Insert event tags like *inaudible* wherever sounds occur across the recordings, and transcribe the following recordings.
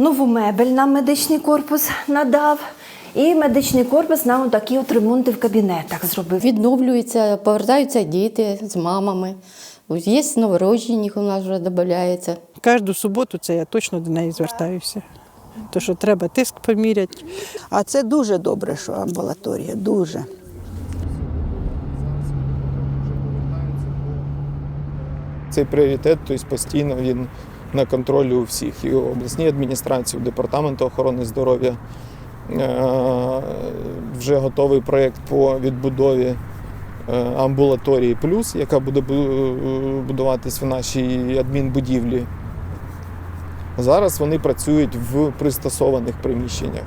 Нову мебель нам медичний корпус надав. І медичний корпус нам такі от ремонти в кабінетах зробив. Відновлюються, повертаються діти з мамами. Є новороджені, у нас вже додається. Кожну суботу це я точно до неї звертаюся. То що треба тиск поміряти. А це дуже добре, що амбулаторія, дуже. Цей пріоритет тобто, постійно він на контролі у всіх. І у обласній адміністрації, у департаменту охорони здоров'я Е, вже готовий проєкт по відбудові е, амбулаторії плюс, яка буде бу- будуватись в нашій адмінбудівлі. Зараз вони працюють в пристосованих приміщеннях.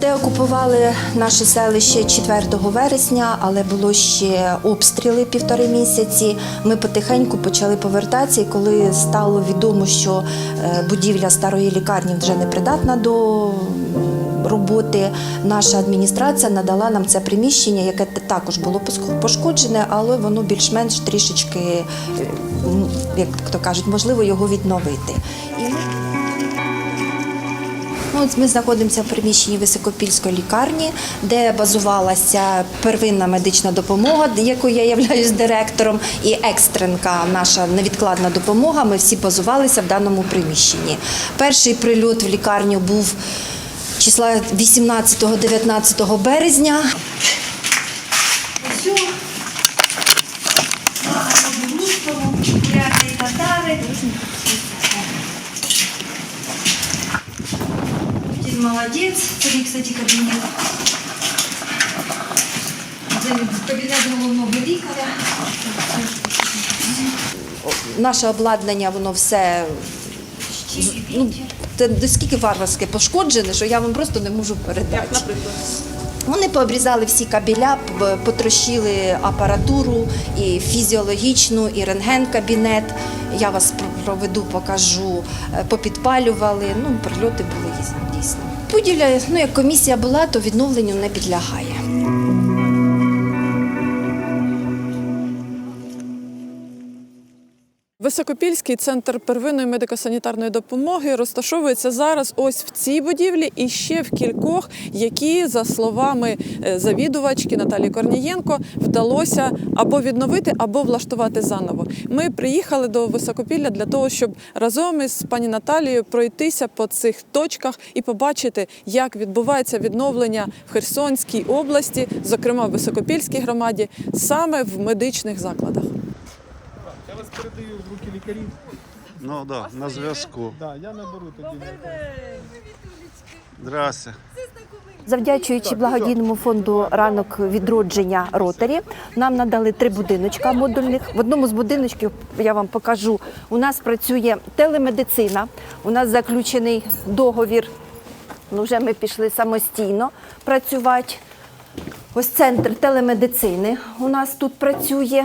Де окупували наше селище 4 вересня, але було ще обстріли півтори місяці. Ми потихеньку почали повертатися, і коли стало відомо, що е, будівля старої лікарні вже не придатна до роботи, наша адміністрація надала нам це приміщення, яке також було пошкоджене, але воно більш-менш трішечки, е, як то кажуть, можливо його відновити. Ну, ми знаходимося в приміщенні Високопільської лікарні, де базувалася первинна медична допомога, якою я являюсь директором, і екстренка, наша невідкладна допомога. Ми всі базувалися в даному приміщенні. Перший прильот в лікарню був числа 18-19 березня. Ось о, на Русскому, буряти і татари. Дід молодець. Це мій, кстати, кабінет. Це кабінет головного лікаря. Наше обладнання, воно все ну, це наскільки варварське пошкоджене, що я вам просто не можу передати. Вони пообрізали всі кабеля, п- потрощили апаратуру, і фізіологічну, і рентген-кабінет. Я вас проведу, покажу. Е, Попідпалювали. Ну, прильоти були дійсно. Будівля, ну як комісія була, то відновленню не підлягає. Високопільський центр первинної медико-санітарної допомоги розташовується зараз ось в цій будівлі і ще в кількох, які, за словами е, завідувачки Наталії Корнієнко, вдалося або відновити, або влаштувати заново. Ми приїхали до Високопілля для того, щоб разом із пані Наталією пройтися по цих точках і побачити, як відбувається відновлення в Херсонській області, зокрема в Високопільській громаді, саме в медичних закладах. Вас передаю в руки лікарів. Ну да, на зв'язку. Да, я наберу тоді. Здрасте. Завдячуючи благодійному фонду ранок відродження ротарі, нам надали три будиночка модульних. В одному з будиночків я вам покажу. У нас працює телемедицина. У нас заключений договір. Ну, вже ми пішли самостійно працювати. Ось центр телемедицини у нас тут працює.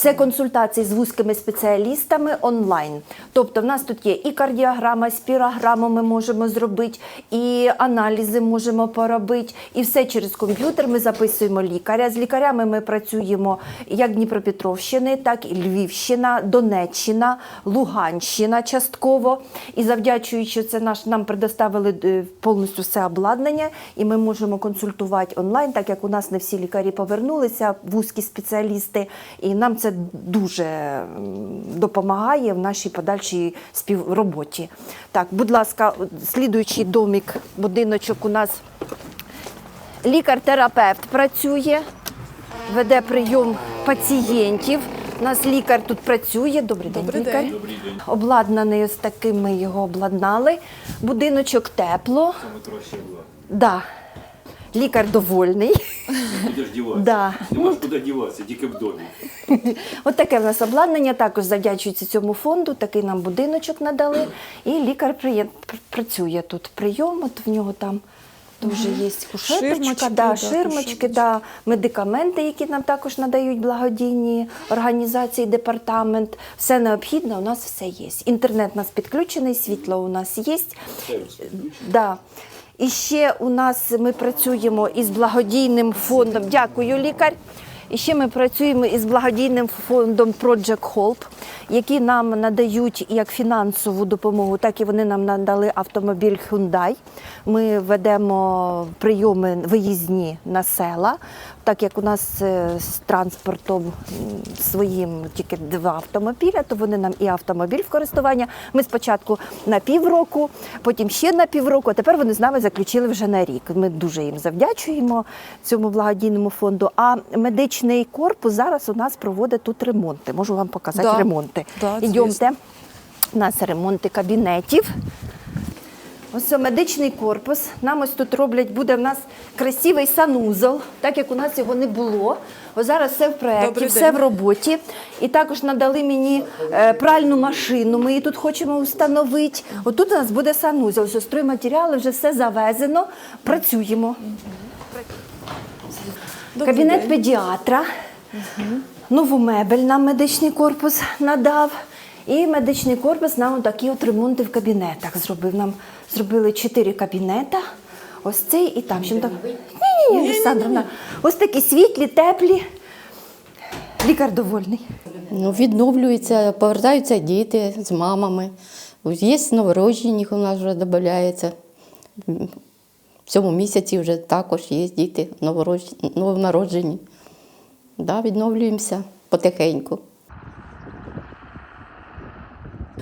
Це консультації з вузькими спеціалістами онлайн. Тобто, в нас тут є і кардіограма, і спірограму ми можемо зробити, і аналізи можемо поробити, і все через комп'ютер. Ми записуємо лікаря. З лікарями ми працюємо як Дніпропетровщини, так і Львівщина, Донеччина, Луганщина частково. І завдячуючи це наш нам предоставили е, повністю все обладнання, і ми можемо консультувати онлайн, так як у нас не всі лікарі повернулися, вузькі спеціалісти, і нам це дуже допомагає в нашій подальшій співроботі. Так, будь ласка, слідуючий домик, будиночок у нас лікар-терапевт працює, веде прийом пацієнтів. У нас лікар тут працює. Добрий, Добрий день, день. лікар. Обладнаний ось таким ми його обладнали. Будиночок тепло. Да. Лікар довольний. Куди ж діватися? Да. Нема ж куди діватися, тільки в домі. От таке в нас обладнання, також завдячується цьому фонду, такий нам будиночок надали. І лікар приє- працює тут. Прийом, от в нього там дуже є кушеточка, Ширмочки, да, да, ширмочки, да, медикаменти, які нам також надають благодійні організації, департамент. Все необхідне, у нас все є. Інтернет у нас підключений, світло у нас є. Да. І ще у нас ми працюємо із благодійним фондом. Дякую, лікар. І ще ми працюємо із благодійним фондом Project Hope, які нам надають як фінансову допомогу, так і вони нам надали автомобіль Hyundai. Ми ведемо прийоми виїзні на села, так як у нас е, з транспортом своїм тільки два автомобіля, то вони нам і автомобіль в користування. Ми спочатку на півроку, потім ще на півроку, а тепер вони з нами заключили вже на рік. Ми дуже їм завдячуємо цьому благодійному фонду. А медичний корпус зараз у нас проводить тут ремонти. Можу вам показати Да. ремонти. Да, Ідемте. звісно. У нас ремонти кабінетів. Ось медичний корпус. Нам ось тут роблять, буде в нас красивий санузел, так як у нас його не було. Ось зараз все в проєкті, все в роботі. І також надали мені е, пральну машину. Ми її тут хочемо встановити. Отут у нас буде санузел. Ось стройматеріали, вже все завезено. Працюємо. Кабінет педіатра. Нову мебель нам медичний корпус надав. І медичний корпус нам такі от ремонти в кабінетах зробив. Нам зробили чотири кабінета. Ось цей і там. Там. Ні, ні, ні, Олександровна. Ось такі світлі, теплі. Лікар довольний. Ну, відновлюються, повертаються діти з мамами. Є новороджені, у нас вже додається. В цьому місяці вже також є діти новонароджені. Да, відновлюємося потихеньку.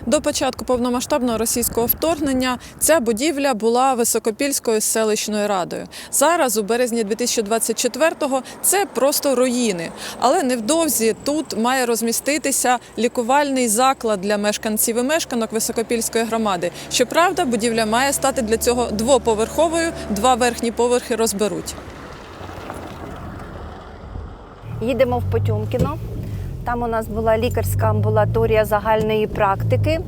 До початку повномасштабного російського вторгнення ця будівля була Високопільською селищною радою. Зараз, у березні 2024-го, це просто руїни. Але невдовзі тут має розміститися лікувальний заклад для мешканців і мешканок Високопільської громади. Щоправда, будівля має стати для цього двоповерховою, два верхні поверхи розберуть. Їдемо в Потьомкіно. Там у нас була лікарська амбулаторія загальної практики.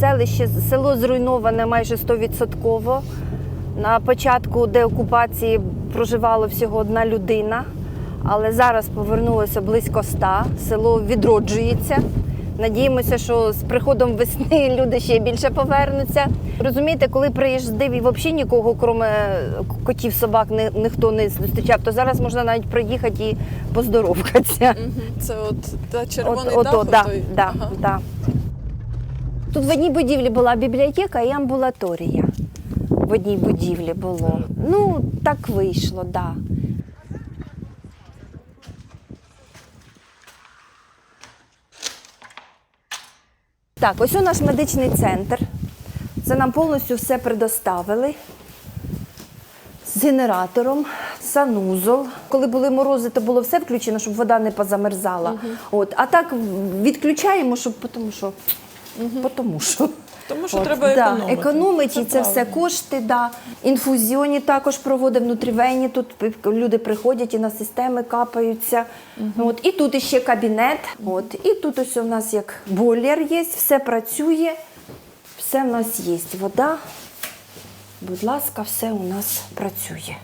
Селище, село зруйноване майже 100%. На початку деокупації проживало всього одна людина, але зараз повернулося близько ста. Село відроджується. Надіємося, що з приходом весни *laughs* люди ще більше повернуться. Розумієте, коли приїздив і взагалі нікого, крім котів, собак, ні, ніхто не зустрічав, то зараз можна навіть приїхати і поздоровкатися. Це от та червоний От- дах. ото, да, отой. да, Ага. да. Тут в одній будівлі була бібліотека і амбулаторія. В одній будівлі було. Ну, так вийшло, так. Да. Так, ось у наш медичний центр. Це нам повністю все предоставили з генератором, санузол. Коли були морози, то було все включено, щоб вода не позамерзала. От. А так відключаємо, щоб тому що. Потому що. Тому що От, треба да, економити. економити, і це все кошти. Да. Інфузіоні також проводить внутрівенні. Тут люди приходять і на системи капаються. От. І тут іще кабінет. От. І тут ось у нас як бойлер є, все працює, все в нас є. Вода. Будь ласка, все у нас працює.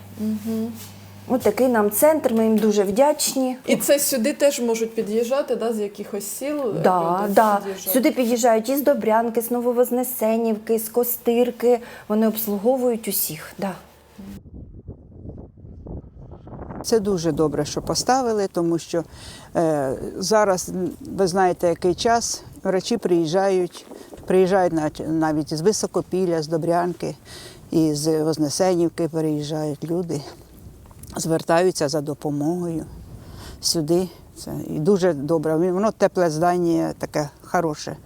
От такий нам центр, ми їм дуже вдячні. І це сюди теж можуть під'їжджати, да, з якихось сіл. Да, люди да. під'їжджають. Сюди під'їжджають із Добрянки, з Нововознесенівки, з Костирки. Вони обслуговують усіх. Да. Це дуже добре, що поставили, тому що е, зараз ви знаєте, який час врачі приїжджають, приїжджають навіть з Високопілля, з Добрянки, і з Вознесенівки приїжджають люди, звертаються за допомогою сюди. Це і дуже добре. Воно тепле здання, таке хороше.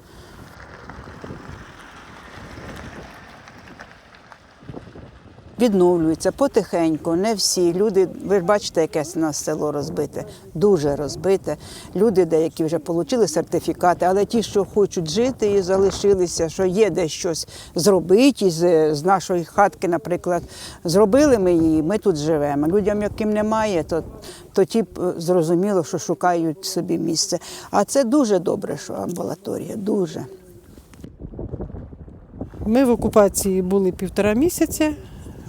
Відновлюються потихеньку, не всі. Люди, ви ж бачите, яке у нас село розбите, дуже розбите. Люди деякі вже отримали сертифікати, але ті, що хочуть жити і залишилися, що є де щось зробити із з нашої хатки, наприклад, зробили ми її, ми тут живемо. Людям, яким немає, то, то ті зрозуміло, що шукають собі місце. А це дуже добре, що амбулаторія, дуже. Ми в окупації були півтора місяця.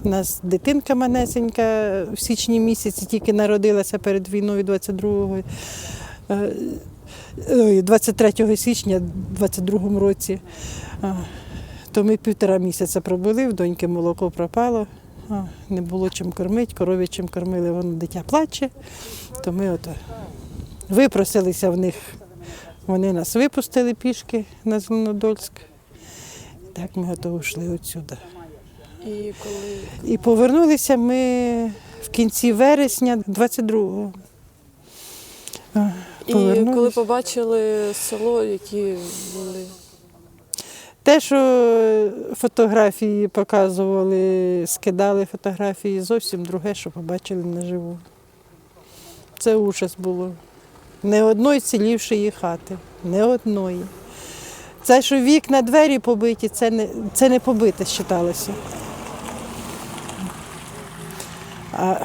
У нас дитинка манесенька в січні місяці тільки народилася перед війною 22 е, 23 січня 22 році. Е, То ми півтора місяця пробули, в доньки молоко пропало, не було чим кормити, корові чим кормили, воно дитя плаче. То ми ото випросилися в них. Вони нас випустили пішки на Зеленодольськ. Так ми ото йшли отсюди. І коли І повернулися ми в кінці вересня 22-го. І коли побачили село, які були Те, що фотографії показували, скидали фотографії, зовсім друге, що побачили наживу. Це ужас було. Не одної цілівшої хати, не одної. Це, що вікна, двері побиті, це не, це не побите вважалося. А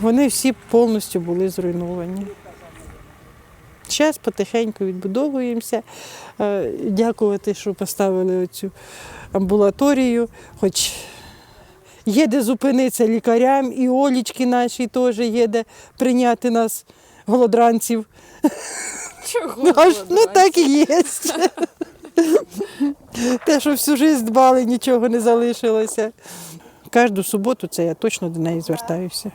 вони всі повністю були зруйновані. Зараз потихеньку відбудовуємося. Е, Дякувати, що поставили оцю амбулаторію, хоч є де зупинитися лікарям, і Олічки наші теж є де прийняти нас, голодранців. чого Ну, аж, ну так і є. Те, що всю життя дбали, нічого не залишилося. Кожну суботу це я точно до неї звертаюся.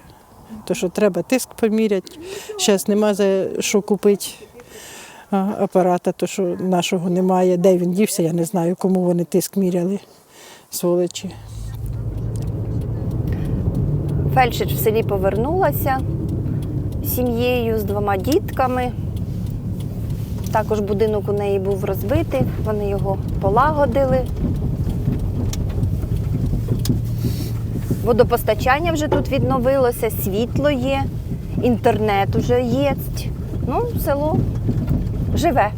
То, що треба тиск поміряти. Зараз нема за що купити апарата, то що нашого немає. Де він дівся, я не знаю, кому вони тиск міряли, сволочі. Фельдшер в селі повернулася сім'єю з двома дітками. Також будинок у неї був розбитий, вони його полагодили. Водопостачання вже тут відновилося, світло є, інтернет вже є. Ну, село живе.